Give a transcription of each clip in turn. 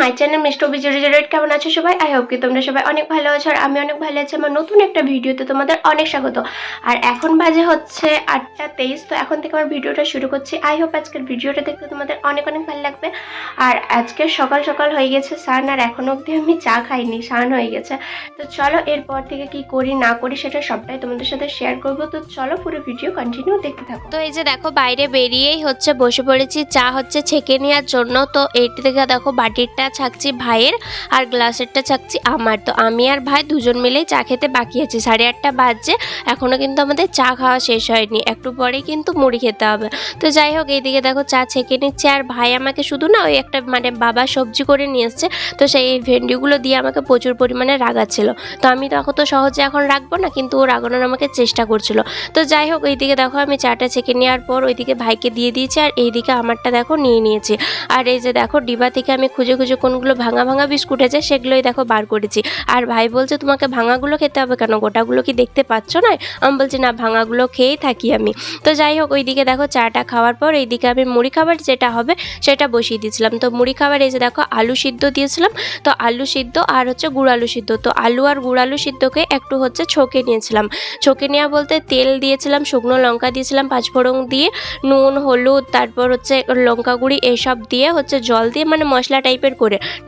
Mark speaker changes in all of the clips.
Speaker 1: My channel mister বিজয় কেমন আছো সবাই? আই হোপ কি তোমরা সবাই অনেক ভালো আছো, আর আমি অনেক ভালো আছি। আমার নতুন একটা ভিডিওতে তোমাদের অনেক স্বাগত। আর এখন বাজে হচ্ছে আটটা তেইশ, তো এখন থেকে আমার ভিডিওটা শুরু করছি। আই হোপ আজকের ভিডিওটা দেখতে তোমাদের অনেক অনেক ভালো লাগবে। আর আজকে সকাল সকাল হয়ে গেছে সান আর এখনও অবধি আমি চা খাইনি সান হয়ে গেছে। তো চলো এরপর থেকে কি করি, না করি সেটা সবটাই তোমাদের সাথে শেয়ার করব। তো চলো পুরো ভিডিও কন্টিনিউ দেখতে থাকো।
Speaker 2: তো এই যে দেখো, বাইরে বেরিয়েই হচ্ছে বসে পড়েছি, চা হচ্ছে ছেঁকে নেওয়ার জন্য। তো এইটি থেকে দেখো বাটিরটা ছাকছি ভাইয়ের আর গ্লাসেরটা ছাকছি আমার। তো আমি আর ভাই দুজন মিলেই চা খেতে বাকি আছি। সাড়ে আটটা বাজছে এখনও কিন্তু আমাদের চা খাওয়া শেষ হয়নি। একটু পরেই কিন্তু মুড়ি খেতে হবে। তো যাই হোক, এইদিকে দেখো চা ছেঁকে নিচ্ছে আর ভাই আমাকে শুধু না ওই একটা মানে বাবা সবজি করে নিয়ে এসছে। তো সেই ভেন্ডিগুলো দিয়ে আমাকে প্রচুর পরিমাণে রাগাচ্ছিল। তো আমি তো এখন তো সহজে এখন রাখব না, কিন্তু ও রাগানোর আমাকে চেষ্টা করছিল। তো যাই হোক, এইদিকে দেখো আমি চাটা ছেঁকে নেওয়ার পর ওইদিকে ভাইকে দিয়ে দিয়েছি আর এইদিকে আমারটা দেখো নিয়ে নিয়েছি। আর এই যে দেখো ডিবা থেকে আমি খুঁজে খুঁজে কোনগুলো ভাঙা ভাঙা বিস্কুট আছে, সেগুলোই দেখো বার করেছি। আর ভাই বলছে, তোমাকে ভাঙাগুলো খেতে হবে কেন? গোটাগুলো কি দেখতে পাচ্ছ না? আমি বলছি, না, ভাঙাগুলো খেয়েই থাকি আমি। তো যাই হোক, ওইদিকে দেখো চাটা খাওয়ার পর এইদিকে আমি মুড়ি খাবার যেটা হবে, সেটা বসিয়ে দিয়েছিলাম। তো মুড়ি খাবার এই যে দেখো, আলু সিদ্ধ দিয়েছিলাম। তো আলু সিদ্ধ আর হচ্ছে গুড় আলু সিদ্ধ। তো আলু আর গুড় আলু সিদ্ধকে একটু হচ্ছে ছকে নিয়েছিলাম। ছকে নেওয়া বলতে তেল দিয়েছিলাম, শুকনো লঙ্কা দিয়েছিলাম, পাঁচফোড়ন দিয়ে, নুন, হলুদ, তারপর হচ্ছে লঙ্কা গুঁড়ি, এসব দিয়ে হচ্ছে জল দিয়ে মানে মশলা টাইপের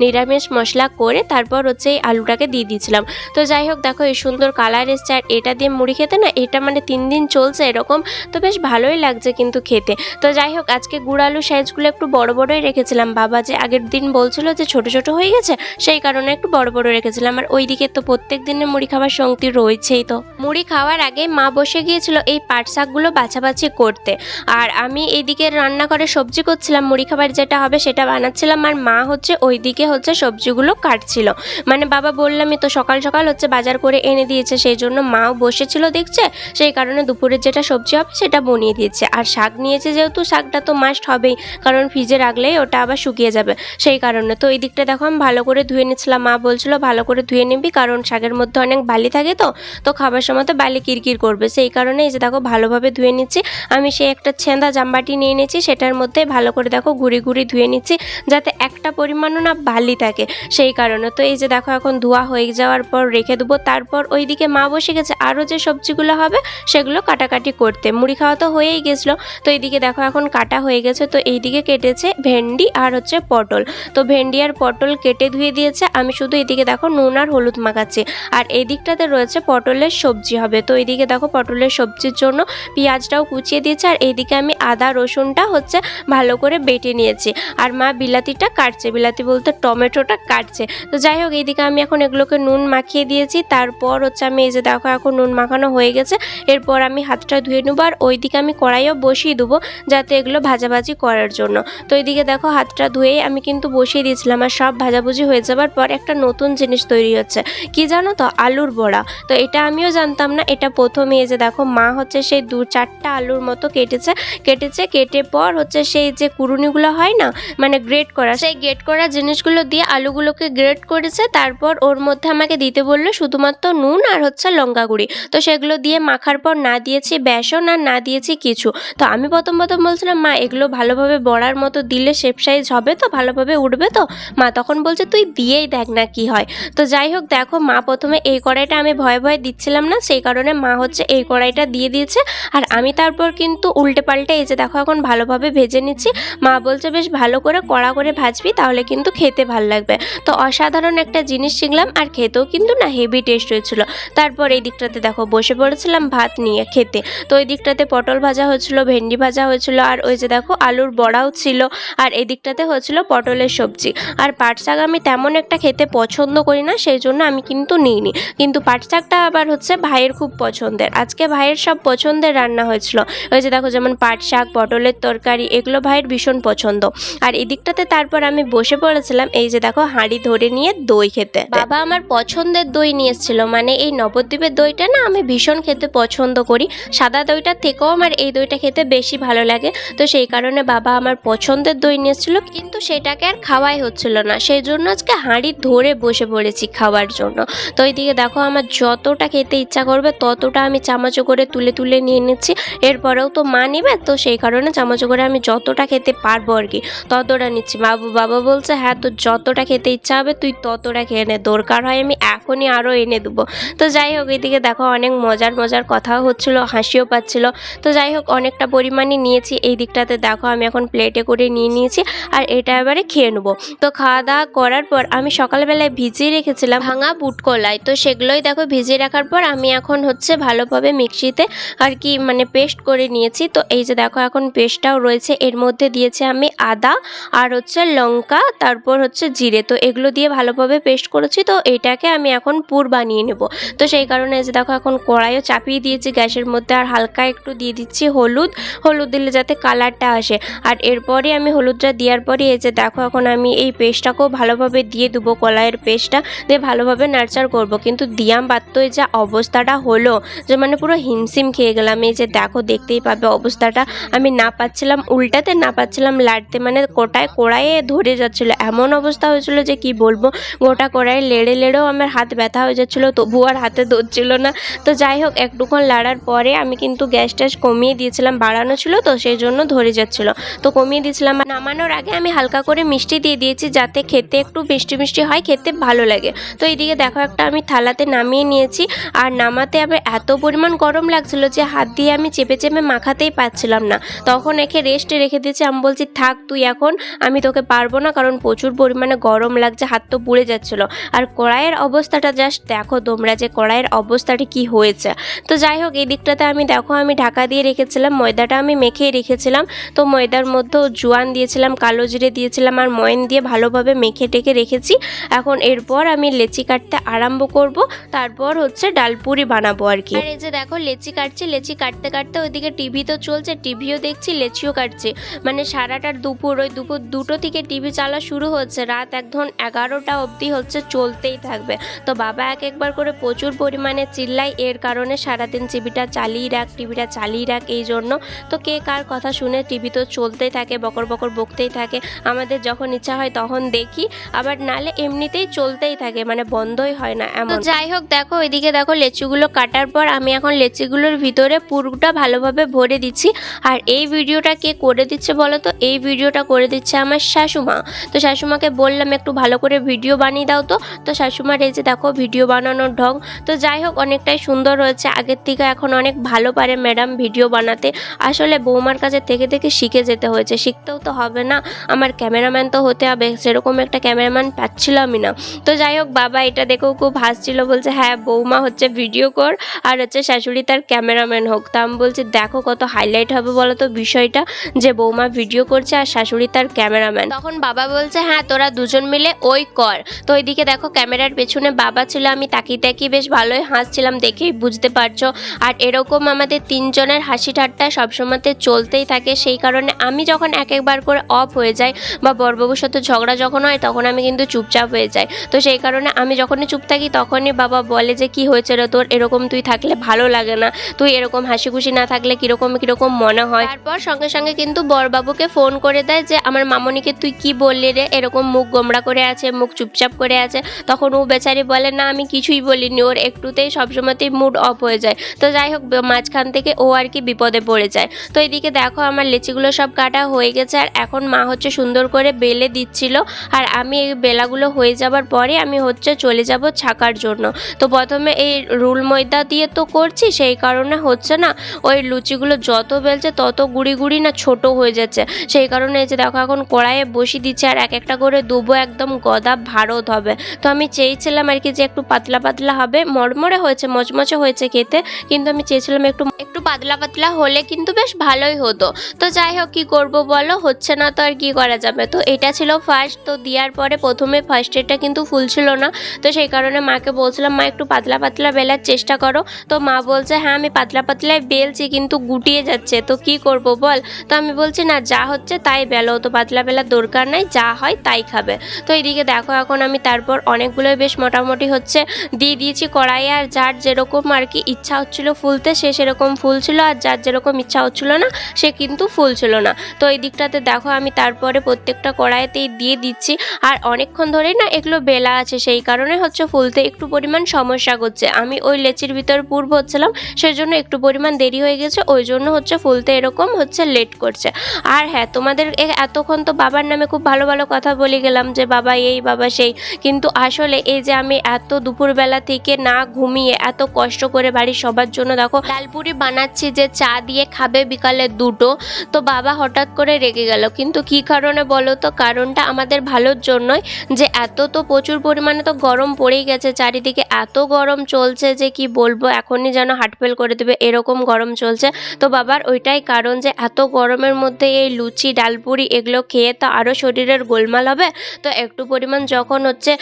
Speaker 2: নিরামিষ মশলা করে তারপর হচ্ছে এই আলুটাকে দিয়ে দিয়েছিলাম। তো যাই হোক, দেখো এই সুন্দর কালার এসছে আর এটা দিয়ে মুড়ি খেতে না, এটা মানে তিন দিন চলছে এরকম, তো বেশ ভালোই লাগছে কিন্তু খেতে। তো যাই হোক, আজকে গুড় আলু সাইজগুলো একটু বড় বড়ই রেখেছিলাম। বাবা যে আগের দিন বলছিল যে ছোট ছোট হয়ে গেছে, সেই কারণে একটু বড় বড় রেখেছিলাম। আর ওই ওইদিকে তো প্রত্যেক দিনের মুড়ি খাবার শক্তি রয়েছেই তো। মুড়ি খাওয়ার আগে মা বসে গিয়েছিল এই পাট শাকগুলো বাছাবাছি করতে। আর আমি এইদিকে রান্না করে সবজি করছিলাম, মুড়ি খাবার যেটা হবে সেটা বানাচ্ছিলাম। আর মা হচ্ছে ওইদিকে হচ্ছে সবজিগুলো কাটছিল। মানে বাবা বললামই তো সকাল সকাল হচ্ছে বাজার করে এনে দিয়েছে, সেই জন্য মাও বসেছিল দেখছে, সেই কারণে দুপুরের যেটা সবজি হবে সেটা বনিয়ে দিয়েছে। আর শাক নিয়েছে যেহেতু শাকটা তো মাস্ট হবেই, কারণ ফ্রিজে রাখলেই ওটা আবার শুকিয়ে যাবে, সেই কারণে। তো এই দিকটা দেখো আমি ভালো করে ধুয়ে নিচ্ছিলাম, মা বলছিল ভালো করে ধুয়ে নিবি, কারণ শাকের মধ্যে অনেক বালি থাকে তো তো খাবার সময় তো বালি কিরকির করবে। সেই কারণে এই যে দেখো ভালোভাবে ধুয়ে নিচ্ছি, আমি সেই একটা ছেঁদা জামবাটি নিয়ে নিয়েছি সেটার মধ্যে ভালো করে দেখো ঘুরি ঘুরি ধুয়ে নিচ্ছি, যাতে একটা পরিমাণও না বালি থাকে, সেই কারণে। তো এই যে দেখো এখন ধোয়া হয়ে যাওয়ার পর রেখে দেবো, তারপর ওইদিকে মা বসে গেছে, আরও যে সবজিগুলো হবে সেগুলো কাটাকাটি করতে। মুড়ি খাওয়া তো হয়েই গেছিল। তো এইদিকে দেখো এখন কাটা হয়ে গেছে, তো এইদিকে কেটেছে ভেন্ডি আর হচ্ছে পটল। তো ভেন্ডি আর পটল কেটে ধুয়ে দিয়েছে, আমি শুধু এদিকে দেখো নুন আর হলুদ মাখাচ্ছি। আর এই দিকটাতে রয়েছে পটলের সবজি হবে। তো এইদিকে দেখো পটলের সবজির জন্য পেঁয়াজটাও কুচিয়ে দিয়েছে, আর এইদিকে আমি আদা রসুনটা হচ্ছে ভালো করে বেটে নিয়েছি। আর মা বিলাতিটা কাটছে, বিলাতি বলতে, টমেটোটা কাটছে। তো যাই হোক, এইদিকে আমি এখন এগুলোকে নুন মাখিয়ে দিয়েছি। তারপর হচ্ছে আমি এই যে দেখো, এখন নুন মাখানো হয়ে গেছে। এরপর আমি হাতটা ধুয়ে নেব আর ওইদিকে আমি কড়াইও বসিয়ে দেবো যাতে এগুলো ভাজাভাজি করার জন্য। তো এইদিকে দেখো, হাতটা ধুয়েই আমি কিন্তু বসিয়ে দিয়েছিলাম আর সব ভাজাভুজি হয়ে যাবার পর একটা নতুন জিনিস তৈরি হচ্ছে। কি জানো তো? আলুর বড়া। তো এটা আমিও জানতাম না, এটা প্রথমে এই যে দেখো, মা হচ্ছে সেই দু চারটা আলুর মতো কেটেছে। কেটেছে, কেটে পর হচ্ছে সেই যে কুরুনিগুলো হয় না মানে গ্রেট করা, সেই গ্রেট করা জিনিসগুলো দিয়ে আলুগুলোকে গ্রেট করেছে, তারপর ওর মধ্যে আমাকে দিতে বলল শুধুমাত্র নুন আর হচ্ছে লঙ্কা গুঁড়ি তো সেগুলো দিয়ে মাখার পর না দিয়েছি বেসন আর না দিয়েছি কিছু। তো আমি প্রথম প্রথম বলছিলাম, মা, এগুলো ভালোভাবে বড়ার মতো দিলে শেপ সাইজ হবে তো, ভালোভাবে উঠবে তো? মা তখন বলছে, তুই দিয়েই দেখ না কি হয়। তো যাই হোক, দেখো মা প্রথমে এই কড়াইটা আমি ভয়ে ভয়ে দিচ্ছিলাম না, সেই কারণে মা হচ্ছে এই কড়াইটা দিয়ে দিয়েছে। আর আমি তারপর কিন্তু উল্টে পাল্টে এই যে দেখো এখন ভালোভাবে ভেজে নিচ্ছি। মা বলছে, বেশ ভালো করে কড়া করে ভাজবি, তাহলে কিন্তু খেতে ভালো লাগবে। তো অসাধারণ একটা জিনিস শিখলাম, আর খেতেও কিন্তু না হেভি টেস্ট হয়েছিল তারপর এই দিকটাতে দেখো, বসে পড়েছিলাম ভাত নিয়ে খেতে। তো ওই দিকটাতে পটল ভাজা হয়েছিল, ভেন্ডি ভাজা হয়েছিল, আর ওই যে দেখো, আলুর বড়াও ছিল, আর এই দিকটাতে হয়েছিল পটলের সবজি। আর পাট শাক আমি তেমন একটা খেতে পছন্দ করি না, সেই জন্য আমি কিন্তু নিইনি। কিন্তু পাট শাকটা আবার হচ্ছে ভাইয়ের খুব পছন্দের। আজকে ভাইয়ের সব পছন্দের রান্না হয়েছিল। ওই যে দেখো, যেমন পাট শাক, পটলের তরকারি, এগুলো ভাইয়ের ভীষণ পছন্দ। আর এদিকটাতে তারপর আমি বসে পড়েছিলাম এই যে দেখো হাঁড়ি ধরে নিয়ে দই খেতে। বাবা আমার পছন্দের দই নিয়ে এসেছিল মানে এই নবদ্বীপের দইটা না আমি ভীষণ খেতে পছন্দ করি। সাদা দইটার থেকেও আমার এই দইটা খেতে বেশি ভালো লাগে, তো সেই কারণে বাবা আমার পছন্দের দই নিয়ে এসেছিল, কিন্তু সেটাকে আর খাওয়াই হচ্ছিল না। সেই জন্য আজকে হাঁড়ি ধরে বসে পড়েছি খাওয়ার জন্য। তো এইদিকে দেখো আমার যতটা খেতে ইচ্ছা করবে, ততটা আমি চামচে করে তুলে তুলে নিয়ে নিচ্ছি এরপরেও তো মা নেবে, তো সেই কারণে চামচে করে আমি যতটা খেতে পারব আর কি, ততটা নিচ্ছি। বাবু, বাবা বলছে হ্যাঁ তোর যতটা খেতে ইচ্ছা হবে, তুই ততটা খেয়ে নে। দরকার হয় আমি এখনই আরও এনে দেবো। তো যাই হোক, এদিকে দেখো অনেক মজার মজার কথাও হচ্ছিল, হাসিও পাচ্ছিল। তো যাই হোক, অনেকটা পরিমাণে নিয়েছি। এই দিকটাতে দেখো, আমি এখন প্লেটে করে নিয়ে নিয়েছি আর এটা এবারে খেয়ে নেব। তো খাওয়া দাওয়া করার পর আমি সকালবেলায় ভিজিয়ে রেখেছিলাম ভাঙা বুট কলাই। তো সেগুলোই দেখো ভিজিয়ে রাখার পর আমি এখন হচ্ছে ভালোভাবে মিক্সিতে আর কি মানে পেস্ট করে নিয়েছি। তো এই যে দেখো, এখন পেস্টটাও রয়েছে। এর মধ্যে দিয়েছে আমি আদা আর হচ্ছে লঙ্কা তারপর হচ্ছে জিরে, তো এগুলো দিয়ে ভালোভাবে পেস্ট করেছি, তো এটাকে আমি এখন পুর বানিয়ে নেব। তো সেই কারণে যে দেখো এখন কড়াইও চাপিয়ে দিয়েছি গ্যাসের মধ্যে, আর হালকা একটু দিয়ে দিচ্ছি হলুদ। হলুদ দিলে যাতে কালারটা আসে। আর এরপরে আমি হলুদটা দেওয়ার পরে এই যে দেখো এখন আমি এই পেস্টটাকেও ভালোভাবে দিয়ে দেবো কলাইয়ের পেস্টটা, দিয়ে ভালোভাবে নাড়চাড় করব। কিন্তু দিয়াম এই যা অবস্থাটা হলো, যে মানে পুরো হিমসিম খেয়ে গেলাম। এই যে দেখো দেখতেই পাবে অবস্থাটা। আমি না পাচ্ছিলাম, উল্টাতে না পাচ্ছিলাম লাড়তে মানে কোটায়, কোড়াইয়ে ধরে যাচ্ছিল। এমন অবস্থা হয়েছিল যে কি বলব, গোটা কড়াই লেড়ে লেড়েও আমার হাত ব্যথা হয়ে যাচ্ছিল তবু আর হাতে ধরছিল না। তো যাই হোক, একটুক্ষণ লাড়ার পরে আমি কিন্তু গ্যাস ট্যাস কমিয়ে দিয়েছিলাম, বাড়ানো ছিল তো সেই জন্য ধরে যাচ্ছিল। তো কমিয়ে দিয়েছিলাম নামানোর আগে আমি হালকা করে মিষ্টি দিয়ে দিয়েছি যাতে খেতে একটু মিষ্টি মিষ্টি হয়, খেতে ভালো লাগে। তো এইদিকে দেখো একটা আমি থালাতে নামিয়ে নিয়েছি, আর নামাতে আবার এত পরিমাণ গরম লাগছিল যে হাত দিয়ে আমি চেপে চেপে মাখাতেই পাচ্ছিলাম না। তখন একে রেস্টে রেখে দিয়েছি, আমি বলছি, থাক তুই এখন, আমি তোকে পারব না কারণ প্রচুর পরিমাণে গরম লাগছে, হাত তো পুড়ে যাচ্ছিল। আর কড়াইয়ের অবস্থাটা জাস্ট দেখো তোমরা যে কড়াইয়ের অবস্থাটা কি হয়েছে। তো যাই হোক, এই দিকটাতে আমি দেখো আমি ঢাকা দিয়ে রেখেছিলাম, ময়দাটা আমি মেখেই রেখেছিলাম। তো ময়দার মধ্যেও জোয়ান দিয়েছিলাম, কালো জিরে দিয়েছিলাম আর ময়ন দিয়ে ভালোভাবে মেখে টেকে রেখেছি। এখন এরপর আমি লেচি কাটতে আরম্ভ করব। তারপর হচ্ছে ডালপুরি বানাবো আর কি। আর এই যে দেখো লেচি কাটছি লেচি কাটতে কাটতে ওইদিকে টিভি তো চলছে টিভিও দেখছি লেচিও কাটছি। মানে সারাটার দুপুর ওই দুপুর দুটো থেকে টিভি চালা শুরু হচ্ছে রাত একদম এগারোটা অবধি হচ্ছে চলতেই থাকবে। তো বাবা এক একবার করে প্রচুর পরিমাণে চিল্লাই এর কারণে সারাদিন টিভিটা চালিয়ে রাখ টিভিটা চালিয়ে রাখ এই জন্য। তো কে কার কথা শুনে টিভি তো চলতেই থাকে বকর বকর বকতেই থাকে আমাদের যখন ইচ্ছা হয় তখন দেখি আবার নালে এমনিতেই চলতেই থাকে মানে বন্ধই হয় না এমন। যাই হোক দেখো ওইদিকে দেখো, লেচুগুলো কাটার পর আমি এখন লেচিগুলোর ভিতরে পুরটা ভালোভাবে ভরে দিচ্ছি। আর এই ভিডিওটা কে করে দিচ্ছে বলো তো? এই ভিডিওটা করে দিচ্ছে আমার শাশুমা। তো শাশুমাকে বললাম, একটু ভালো করে ভিডিও বানিয়ে দাও তো। তো শাশুমার এই যে দেখো, ভিডিও বানানোর ঢং। তো যাই হোক অনেকটাই সুন্দর হয়েছে। আগের থেকে এখন অনেক ভালো পারে ম্যাডাম ভিডিও বানাতে। আসলে বৌমার কাছে থেকে থেকে শিখে যেতে হয়েছে। শিখতেও তো হবে না। আমার ক্যামেরাম্যান তো হতে হবে। সেরকম একটা ক্যামেরাম্যান পাচ্ছিলামই না। তো যাই হোক বাবা এটা দেখেও খুব হাসছিল। বলছে হ্যাঁ বৌমা হচ্ছে ভিডিও কর আর হচ্ছে শাশুড়ি তার ক্যামেরাম্যান হোক। তা আমি বলছি, দেখো কত হাইলাইট হবে বলো তো বিষয়টা যে বৌমা ভিডিও করছে আর শাশুড়ি তার ক্যামেরাম্যান তখন বাবা বলছে হ্যাঁ তোরা দুজন মিলে ওই কর। তো ওইদিকে দেখো ক্যামেরার পেছনে বাবা ছিল, আমি তাকিয়ে তাকিয়ে বেশ ভালোই হাসছিলাম দেখেই বুঝতে পারছ। আর এরকম আমাদের তিনজনের হাসি ঠাট্টা সবসময়তে চলতেই থাকে, সেই কারণে আমি যখন এক একবার করে অফ হয়ে যাই বা বরবাবুর সাথে ঝগড়া যখন হয়, তখন আমি কিন্তু চুপচাপ হয়ে যাই। তো সেই কারণে আমি যখনই চুপ থাকি, তখনই বাবা বলে যে কি হয়েছে রে তোর? এরকম তুই থাকলে ভালো লাগে না। তুই এরকম হাসি খুশি না থাকলে কীরকম কীরকম মনে হয়? তারপর সঙ্গে সঙ্গে কিন্তু বরবাবুকে ফোন করে দেয় যে, আমার মামনিকে তুই কি বললি রে? এরকম মুখ গোমড়া করে আছে, মুখ চুপচাপ করে আছে। তখন ও বেচারি বলে, না, আমি কিছুই বলিনি। ওর একটুতেই সবসময়তেই মুড অফ হয়ে যায়। তো যাই হোক মাঝখান থেকে ও আর কি বিপদে পড়ে যায়। তো এইদিকে দেখো আমার লেচিগুলো সব কাটা হয়ে গেছে, আর এখন মা হচ্ছে সুন্দর করে বেলে দিচ্ছিল। আর আমি এই বেলাগুলো হয়ে যাবার পরে আমি হচ্ছে চলে যাব ছাকার জন্য। তো প্রথমে এই রুল ময়দা দিয়ে তো করছি, সেই কারণে হচ্ছে না, ওই লুচিগুলো যত বেলছে তত গুড়ি গুড়ি না ছোট হয়ে যাচ্ছে। সেই কারণে এই যে দেখো এখন কড়াইয়ে বসিয়ে দিচ্ছে আর এক একটা করে দুবো একদম গদা ভারত হবে। তো আমি চেয়েছিলাম আর কি যে একটু পাতলা পাতলা হবে, মরমরে হয়েছে, মচমচে হয়েছে খেতে, কিন্তু আমি চেয়েছিলাম একটু একটু পাতলা পাতলা হলে কিন্তু বেশ ভালোই হতো। তো যাই হোক, কী করব বলো? হচ্ছে না তো আর কি করা যাবে? তো এটা ছিল ফার্স্ট তো দেওয়ার পরে প্রথমে ফার্স্ট এটা কিন্তু ফুল ছিল না। তো সেই কারণে মাকে বলছিলাম মা, একটু পাতলা পাতলা বেলার চেষ্টা করো। তো মা বলছে হ্যাঁ আমি পাতলা পাতলায় বেলছি, কিন্তু গুটিয়ে যাচ্ছে। তো কি করব বল? তো আমি বলছি, না, যা হচ্ছে তাই বেলো। তো পাতলা বেলার দরকার নাই, যা হয় তাই খাবে। তো এইদিকে দেখো, এখন আমি তারপর অনেকগুলোই বেশ মোটামুটি হচ্ছে দিয়ে দিয়েছি কড়াইয়ে আর যার যেরকম আর কি ইচ্ছা হচ্ছিল ফুলতে, সে সেরকম ফুল ছিল। আর যার যেরকম ইচ্ছা হচ্ছিল না, সে কিন্তু ফুলছিল না। তো এই দিকটাতে দেখো, আমি তারপরে প্রত্যেকটা কড়াইতেই দিয়ে দিচ্ছি। আর অনেকক্ষণ ধরেই না, এগুলো বেলা আছে। সেই কারণে হচ্ছে ফুলতে একটু পরিমাণ সমস্যা করছে। আমি ওই লেচির ভিতর হচ্ছিলাম সেই জন্য একটু পরিমাণ দেরি হয়ে গেছে, ওই জন্য হচ্ছে ফুলতে এরকম হচ্ছে লেট করছে। আর হ্যাঁ তোমাদের এতক্ষণ তো বাবার নামে খুব ভালো ভালো কথা বলে গেলাম যে বাবা এই, বাবা সেই। কিন্তু আসলে এই যে আমি এত দুপুরবেলা থেকে না ঘুমিয়ে এত কষ্ট করে বাড়ির সবার জন্য দেখো, ডালপুরি বানাচ্ছি যে চা দিয়ে খাবে বিকালে দুটো, তো বাবা হঠাৎ করে রেগে গেল। কিন্তু কি কারণে বলো তো? কারণটা আমাদের ভালোর জন্যই যে এত তো প্রচুর পরিমাণে তো গরম পড়েই গেছে, চারিদিকে এত গরম চলছে যে কি বলব? এখনই যেন হার্টফেল করে দেবে, এরকম গরম চলছে। তো বাবার ওইটাই কারণ যে এত গরমের মধ্যে এই লুচি, ডালপুরি এগুলো খেয়ে তো আরও শরীরের গোলমাল হবে। তো একটু পরিমাণ যখন হচ্ছে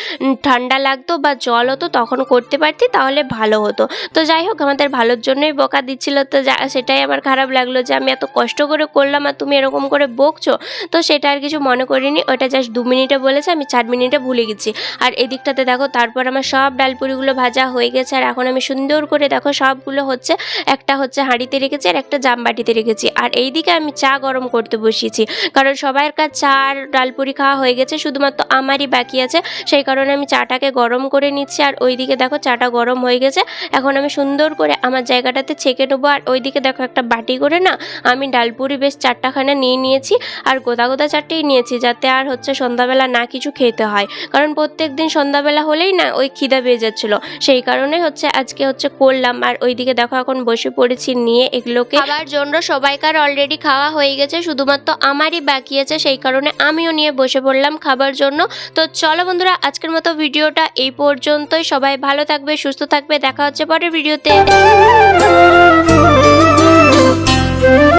Speaker 2: ঠান্ডা লাগতো বা জল হতো তখন করতে পারতি, তাহলে ভালো হতো। তো যাই হোক, আমাদের ভালোর জন্যই বকা দিচ্ছিল। তো সেটাই আমার খারাপ লাগল যে আমি এত কষ্ট করে করলাম আর তুমি এরকম করে বকছো। তো সেটা আর কিছু মনে করিনি ওটা জাস্ট দু মিনিটে বলেছে, আমি চার মিনিটে ভুলে গেছি। আর এদিকটাতে দেখো, তারপর আমার সব ডালপুরিগুলো ভাজা হয়ে গেছে। আর এখন আমি সুন্দর করে দেখো সবগুলো হচ্ছে, একটা হচ্ছে হাঁড়িতে রেখেছি আর একটা জামবাটিতে রেখেছি। আর এইদিকে আমি চা গরম করতে বসিয়েছি। কারণ সবার কাছে চা আর ডালপুরি খাওয়া হয়ে গেছে, শুধুমাত্র আমারই বাকি আছে। সেই কারণে আমি চাটাকে গরম করে নিচ্ছি আর ওইদিকে দেখো চাটা গরম হয়ে গেছে। এখন আমি সুন্দর করে আমার জায়গাটাতে ছেঁকে নেব। আর ওইদিকে দেখো একটা বাটি করে না, আমি ডালপুরি বেশ চারটাখানা নিয়ে নিয়েছি আর গোদা গোদা চারটেই নিয়েছি যাতে আর হচ্ছে সন্ধ্যাবেলা না কিছু খেতে হয়। কারণ প্রত্যেক দিন সন্ধ্যাবেলা হলেই না ওই খিদা পেয়ে যাচ্ছিল সেই কারণে হচ্ছে আজকে হচ্ছে করলাম। আর ওইদিকে দেখো এখন বসে পড়েছি নিয়ে এগুলোকে খাবার জন্য সবাইকার অলরেডি খাওয়া হয়ে গেছে, শুধুমাত্র আমারই বাকি আছে, সেই কারণে আমিও নিয়ে বসে পড়লাম খাবার জন্য। তো চলো বন্ধুরা, আজকের মতো ভিডিওটা এই পর্যন্তই। সবাই ভালো থাকবে, সুস্থ থাকবে। দেখা হচ্ছে পরের ভিডিওতে।